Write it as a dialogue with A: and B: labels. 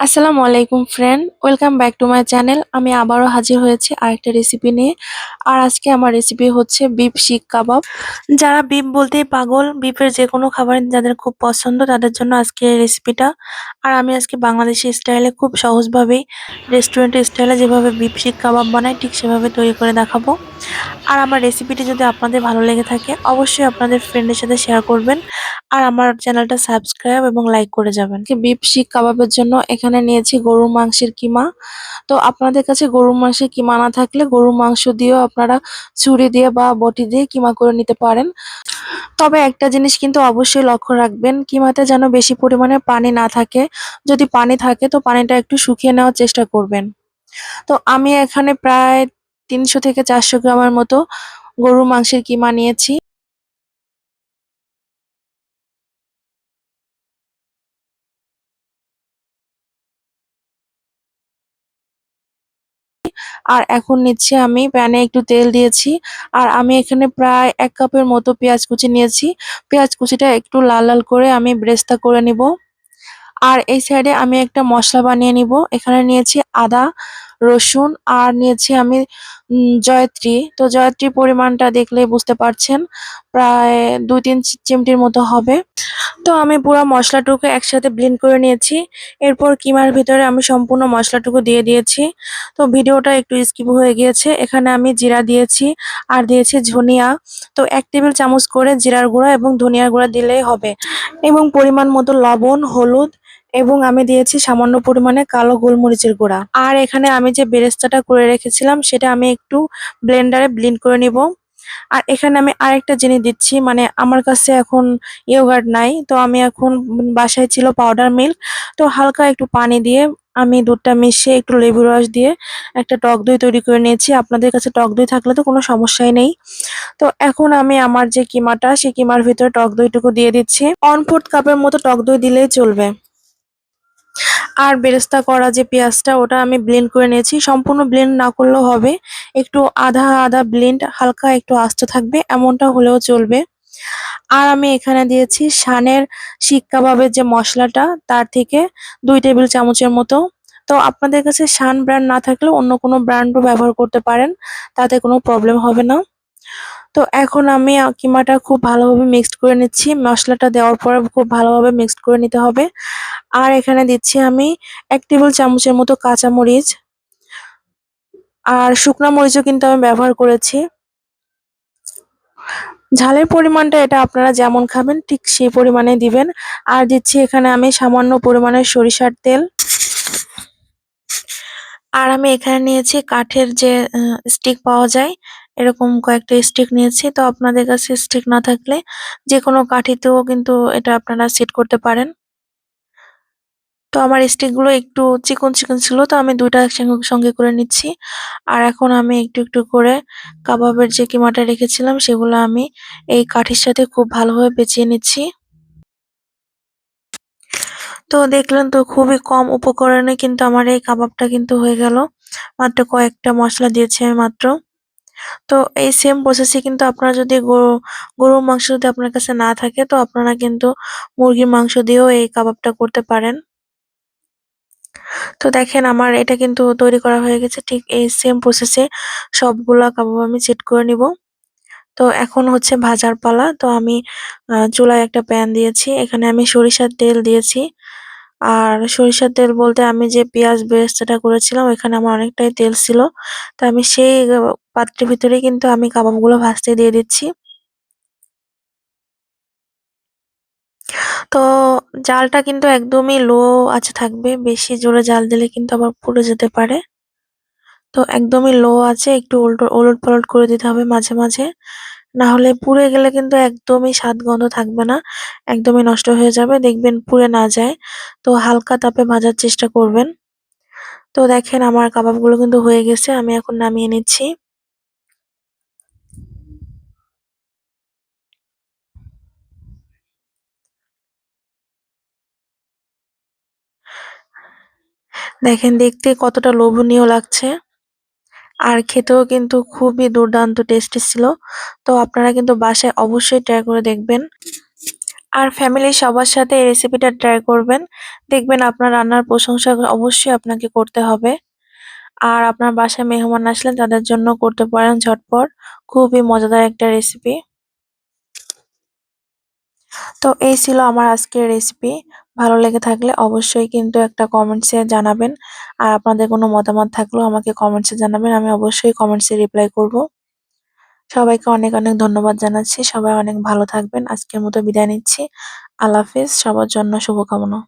A: আসসালামু আলাইকুম friend welcome back to my channel আমি আবারও হাজির হয়েছি আরেকটা রেসিপি নিয়ে। আর আজকে আমার রেসিপি হচ্ছে বিপ শিক কাবাব যারা বিফ বলতেই পাগল বিফের যে কোনো খাবার যাদের খুব পছন্দ তাদের জন্য আজকে এই রেসিপিটা আর আমি আজকে বাংলাদেশি স্টাইলে খুব সহজভাবেই রেস্টুরেন্টের স্টাইলে যেভাবে বিপ শিক কাবাব বানাই, ঠিক সেভাবে তৈরি করে দেখাবো। আর আমার রেসিপিটি যদি আপনাদের ভালো লেগে থাকে, অবশ্যই আপনাদের ফ্রেন্ডের সাথে শেয়ার করবেন। আর আমার চ্যানেলটা সাবস্ক্রাইব এবং লাইক করে যাবেন। বিপ শিক কাবাবের জন্য এখানে নিয়েছি গরুর মাংসের কিমা। তো আপনাদের কাছে গরুর মাংসের কিমা না থাকলে গরুর মাংস দিয়েও আপনারা ছুরি দিয়ে বা বটি দিয়ে কিমা করে নিতে পারেন। তবে একটা জিনিস কিন্তু অবশ্যই লক্ষ্য রাখবেন, কিমাতে যেন বেশি পরিমাণে পানি না থাকে। যদি পানি থাকে তো পানিটা একটু শুকিয়ে নেওয়ার চেষ্টা করবেন। তো আমি এখানে প্রায় তিনশো থেকে চারশো গ্রামের মতো গরুর মাংসের কিমা নিয়েছি। আর এখন নিচ্ছি আমি প্যানে একটু তেল দিয়েছি। আর আমি এখানে প্রায় এক কাপের মতো পেঁয়াজ কুচি নিয়েছি। পেঁয়াজ কুচিটা একটু লাল লাল করে আমি ব্রেস্তা করে নিব। আর এই সাইডে আমি একটা মশলা বানিয়ে নিব। এখানে নিয়েছি আদা রসুন আর নিয়েছি আমি জয়ত্রী। তো জয়ত্রী পরিমাণটা দেখলে বুঝতে পারছেন, প্রায় দুই তিন চিমটির মতো হবে। তো আমি পুরো মশলাটুকু একসাথে ব্লেন্ড করে নিয়েছি। এরপর কিমার ভিতরে আমি সম্পূর্ণ মশলাটুকু দিয়ে দিয়েছি। তো ভিডিওটা একটু স্কিপ হয়ে গিয়েছে। এখানে আমি জিরা দিয়েছি আর দিয়েছি ধনিয়া। তো এক টেবিল চামচ করে জিরার গুঁড়া এবং ধনিয়ার গুঁড়া দিলেই হবে। এবং পরিমাণ মতো লবণ, হলুদ এবং আমি দিয়েছি সামান্য পরিমাণে কালো গোলমরিচের গুঁড়া। আর এখানে আমি যে বেরেস্তাটা করে রেখেছিলাম, সেটা আমি একটু ব্লেন্ডারে ব্লেন্ড করে নিব। আর এখানে আমি আরেকটা জিনিস দিচ্ছি মানে আমার কাছে এখন ইয়োগার্ট নাই, তো আমি এখন বাসায় ছিল পাউডার মিল্ক। তো হালকা একটু পানি দিয়ে আমি দুধটা মিশিয়ে একটু লেবু রস দিয়ে একটা টক দই তৈরি করে নিয়েছি। আপনাদের কাছে টক দই থাকলে তো কোনো সমস্যাই নেই। তো এখন আমি আমার যে কিমাটা, সেই কিমার ভিতরে টক দইটুকু দিয়ে দিচ্ছি। অন ফোর্থ কাপের মতো টক দই দিলেই চলবে। আর বেরেস্তা করা যে পেঁয়াজটা, ওটা আমি ব্লেন্ড করে নিয়েছি। সম্পূর্ণ ব্লেন্ড না করলেও হবে। একটু আধা আধা ব্লেন্ড হালকা একটু আস্ত থাকবে, এমনটা হলেও চলবে। আর আমি এখানে দিয়েছি শানের শিক কাবাবের যে মশলাটা, তার থেকে দুই টেবিল চামচের মতো। তো আপনাদের কাছে শান ব্র্যান্ড না থাকলে অন্য কোনো ব্র্যান্ডও ব্যবহার করতে পারেন, তাতে কোনো প্রবলেম হবে না। তো এখন আমি কিমাটা খুব ভালোভাবে মিক্সড করে নিচ্ছি। মশলাটা দেওয়ার পরে খুব ভালোভাবে মিক্সড করে নিতে হবে। আর এখানে দিচ্ছি আমি এক টেবিল চামচের মতো কাঁচা মরিচ। আর শুকনা মরিচও কিন্তু আমি ব্যবহার করেছি। ঝালের পরিমাণটা এটা আপনারা যেমন খাবেন, ঠিক সেই পরিমাণে দিবেন। আর দিচ্ছি এখানে আমি সামান্য পরিমাণে সরিষার তেল। আর আমি এখানে নিয়েছি কাঠের যে স্টিক পাওয়া যায়, এরকম কয়েকটা স্টিক নিয়েছি। তো আপনাদের কাছে স্টিক না থাকলে যে কোনো কাঠিতেও কিন্তু এটা আপনারা সেট করতে পারেন। তো আমার স্টিকগুলো একটু চিকন চিকন ছিল, তো আমি দুইটা একসঙ্গে, সঙ্গে করে নিচ্ছি। আর এখন আমি একটু একটু করে কাবাবের যে কিমাটা রেখেছিলাম, সেগুলো আমি এই কাঠির সাথে খুব ভালোভাবে পেঁচিয়ে নিচ্ছি। তো দেখলেন তো খুবই কম উপকরণে কিন্তু আমার এই কাবাবটা কিন্তু হয়ে গেল। মাত্র কয়েকটা মশলা দিয়েছি আমি মাত্র। তো এই সেম প্রসেসে কিন্তু আপনারা যদি গরু গরুর মাংস যদি আপনার কাছে না থাকে, তো আপনারা কিন্তু মুরগির মাংস দিয়েও এই কাবাবটা করতে পারেন। তো দেখেন আমার এটা কিন্তু তৈরি করা হয়ে গেছে ঠিক এই সেম প্রসেসে সবগুলা কাবাব আমি সেট করে নিব। তো এখন হচ্ছে ভাজার পালা। তো আমি চুলায় একটা প্যান দিয়েছি, এখানে আমি সরিষার তেল দিয়েছি। আর সরিষার তেল বলতে আমি যে পেঁয়াজ বেরেস্তাটা করেছিলাম, ওইখানে আমার অনেকটাই তেল ছিল। তো আমি সেই পাত্রের ভিতরে কিন্তু আমি কাবাবগুলো ভাজতে দিয়ে দিচ্ছি। তো জালটা কিন্তু একদমই লো আছে থাকবে। বেশি জোরে জাল দিলে কিন্তু আবার পুড়ে যেতে পারে। তো একদমই লো আছে, একটু উল্টো ওলট পালট করে দিতে হবে মাঝে মাঝে। না হলে পুড়ে গেলে কিন্তু একদমই স্বাদ গন্ধ থাকবে না, একদমই নষ্ট হয়ে যাবে, দেখবেন পুড়ে না যায়। তো হালকা তাপে ভাজার চেষ্টা করবেন। তো দেখেন আমার কাবাবগুলো কিন্তু হয়ে গেছে, আমি এখন নামিয়ে নিচ্ছি। দেখেন দেখতে কতটা লোভনীয় লাগছে আর খেতেও কিন্তু খুবই দুর্দান্ত টেস্টি ছিল তো আপনারা কিন্তু বাসায় অবশ্যই ট্রাই করে দেখবেন আর ফ্যামিলির সবার সাথে এই রেসিপিটা ট্রাই করবেন। দেখবেন আপনার রান্নার প্রশংসা অবশ্যই আপনাকে করতে হবে। আর আপনার বাসায় মেহমান আসলে তাদের জন্য করতে পারেন ঝটপট। খুবই মজাদার একটা রেসিপি। তো এই ছিল আমার আজকের রেসিপি। ভালো লেগে থাকলে অবশ্যই কিন্তু একটা কমেন্টসে জানাবেন। আর আপনাদের কোনো মতামত থাকলেও আমাকে কমেন্টসে জানাবেন। আমি অবশ্যই কমেন্টসে রিপ্লাই করব। সবাইকে অনেক, অনেক ধন্যবাদ জানাচ্ছি। সবাই অনেক ভালো থাকবেন। আজকের মতো বিদায় নিচ্ছি। আল্লাহ হাফিজ সবার জন্য শুভকামনা।